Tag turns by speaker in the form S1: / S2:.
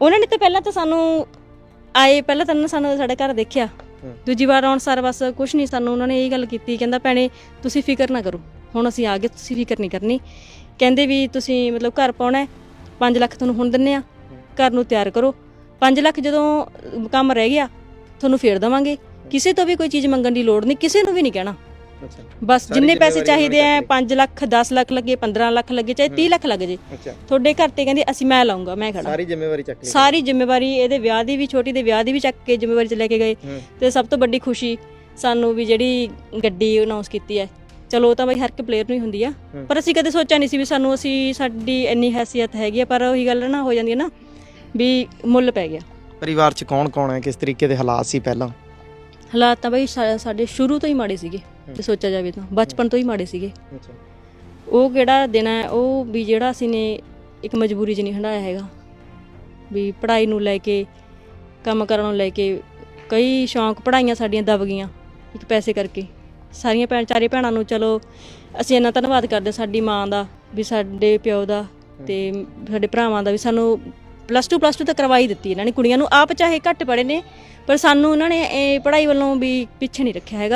S1: ਉਹਨਾਂ ਨੇ ਤਾਂ ਪਹਿਲਾਂ ਤਾਂ ਸਾਨੂੰ ਆਏ ਪਹਿਲਾਂ ਤਾਂ ਉਹਨਾਂ ਨੇ ਸਾਨੂੰ ਸਾਡੇ ਘਰ ਦੇਖਿਆ। ਦੂਜੀ ਵਾਰ ਆਉਣ ਸਾਰ ਬਸ ਕੁਝ ਨਹੀਂ ਸਾਨੂੰ ਉਹਨਾਂ ਨੇ ਇਹ ਗੱਲ ਕੀਤੀ ਕਹਿੰਦਾ ਭੈਣੇ ਤੁਸੀਂ ਫਿਕਰ ਨਾ ਕਰੋ ਹੁਣ ਅਸੀਂ ਆ ਗਏ ਤੁਸੀਂ ਫਿਕਰ ਨਹੀਂ ਕਰਨੀ। ਕਹਿੰਦੇ ਵੀ ਤੁਸੀਂ ਮਤਲਬ ਘਰ ਪਾਉਣਾ ਹੈ 5 ਲੱਖ ਤੁਹਾਨੂੰ ਹੁਣ ਦਿੰਨੇ ਆ ਘਰ ਨੂੰ ਤਿਆਰ ਕਰੋ। 5 ਲੱਖ ਜਦੋਂ ਕੰਮ ਰਹਿ ਗਿਆ ਤੁਹਾਨੂੰ ਫੇਰ ਦਵਾਂਗੇ। ਕਿਸੇ ਤੋਂ ਵੀ ਕੋਈ ਚੀਜ਼ ਮੰਗਣ ਦੀ ਲੋੜ ਨਹੀਂ ਕਿਸੇ ਨੂੰ ਵੀ ਨਹੀਂ ਕਹਿਣਾ।
S2: ਅੱਛਾ।
S1: ਬਸ ਜਿੰਨੇ ਪੈਸੇ ਚਾਹੀਦੇ ਆ
S2: ਉਹਨਾਂ
S1: 5 ਲੱਖ 10 ਲੱਖ ਲੱਗੇ 15 ਲੱਖ ਲੱਗੇ ਚਾਹੇ 30 ਲੱਖ ਲੱਗ ਜੇ।
S2: ਅੱਛਾ।
S1: ਤੁਹਾਡੇ ਘਰ ਤੇ ਕਹਿੰਦੇ ਅਸੀਂ ਮੈਂ ਲਾਉਂਗਾ ਮੈਂ ਖੜਾ
S2: ਸਾਰੀ ਜ਼ਿੰਮੇਵਾਰੀ ਚੱਕ ਲਈ।
S1: ਸਾਰੀ ਜ਼ਿੰਮੇਵਾਰੀ ਇਹਦੇ ਵਿਆਹ ਦੀ ਵੀ ਛੋਟੀ ਦੇ ਵਿਆਹ ਦੀ ਵੀ ਚੱਕ ਕੇ ਜ਼ਿੰਮੇਵਾਰੀ ਚ ਲੈ ਕੇ ਗਏ। ਤੇ ਸਭ ਤੋਂ ਵੱਡੀ ਖੁਸ਼ੀ ਸਾਨੂੰ ਵੀ ਜਿਹੜੀ ਗੱਡੀ ਅਨਾਉਂਸ ਕੀਤੀ ਹੈ। ਚਲੋ ਉਹ ਤਾਂ ਬਈ ਹਰ ਇੱਕ ਪਲੇਅਰ ਨੂੰ ਹੀ ਹੁੰਦੀ ਆ। ਪਰ ਅਸੀਂ ਕਦੇ ਸੋਚਿਆ ਨਹੀਂ ਸੀ ਵੀ ਸਾਨੂੰ ਅਸੀਂ ਸਾਡੀ ਇੰਨੀ ਹੈਸੀਅਤ ਹੈਗੀ ਆ ਪਰ ਉਹੀ ਗੱਲ ਨਾ ਹੋ ਜਾਂਦੀ ਹੈ ਨਾ ਵੀ ਮੁੱਲ ਪੈ ਗਿਆ।
S2: ਪਰਿਵਾਰ ਚ ਕੌਣ ਕੌਣ ਹੈ? ਕਿਸ ਤਰੀਕੇ ਦੇ ਹਾਲਾਤ ਸੀ ਪਹਿਲਾਂ?
S1: ਹਾਲਾਤ ਤਾਂ ਬਈ ਸਾ- ਸਾਡੇ ਸ਼ੁਰੂ ਤੋਂ ਹੀ ਮਾੜੇ ਸੀਗੇ ਜੇ ਸੋਚਿਆ ਜਾਵੇ ਤਾਂ। ਬਚਪਨ ਤੋਂ ਹੀ ਮਾੜੇ ਸੀਗੇ।
S2: ਅੱਛਾ।
S1: ਉਹ ਕਿਹੜਾ ਦਿਨ ਹੈ? ਉਹ ਵੀ ਜਿਹੜਾ ਅਸੀਂ ਨੇ ਇੱਕ ਮਜਬੂਰੀ 'ਚ ਨਹੀਂ ਹੰਡਾਇਆ ਹੈਗਾ। ਵੀ ਪੜ੍ਹਾਈ ਨੂੰ ਲੈ ਕੇ ਕੰਮ ਕਰਨ ਨੂੰ ਲੈ ਕੇ ਕਈ ਸ਼ੌਂਕ ਪੜ੍ਹਾਈਆਂ ਸਾਡੀਆਂ ਦਬ ਗਈਆਂ ਇੱਕ ਪੈਸੇ ਕਰਕੇ। ਸਾਰੀਆਂ ਭੈਣ ਚਾਰੇ ਭੈਣਾਂ ਨੂੰ ਚਲੋ ਅਸੀਂ ਇੰਨਾ ਧੰਨਵਾਦ ਕਰਦੇ ਸਾਡੀ ਮਾਂ ਦਾ ਵੀ ਸਾਡੇ ਪਿਓ ਦਾ ਤੇ ਸਾਡੇ ਭਰਾਵਾਂ ਦਾ ਵੀ ਸਾਨੂੰ ਪਲੱਸ 2 ਪਲੱਸ 2 ਤਾਂ ਕਰਵਾਈ ਦਿੱਤੀ ਇਹਨਾਂ ਨੇ। ਕੁੜੀਆਂ ਨੂੰ ਆਪ ਚਾਹੇ ਘੱਟ ਪੜ੍ਹੇ ਨੇ, ਪਰ ਸਾਨੂੰ ਉਹਨਾਂ ਨੇ ਇਹ ਪੜ੍ਹਾਈ ਵੱਲੋਂ ਵੀ ਪਿੱਛੇ ਨਹੀਂ ਰੱਖਿਆ ਹੈਗਾ।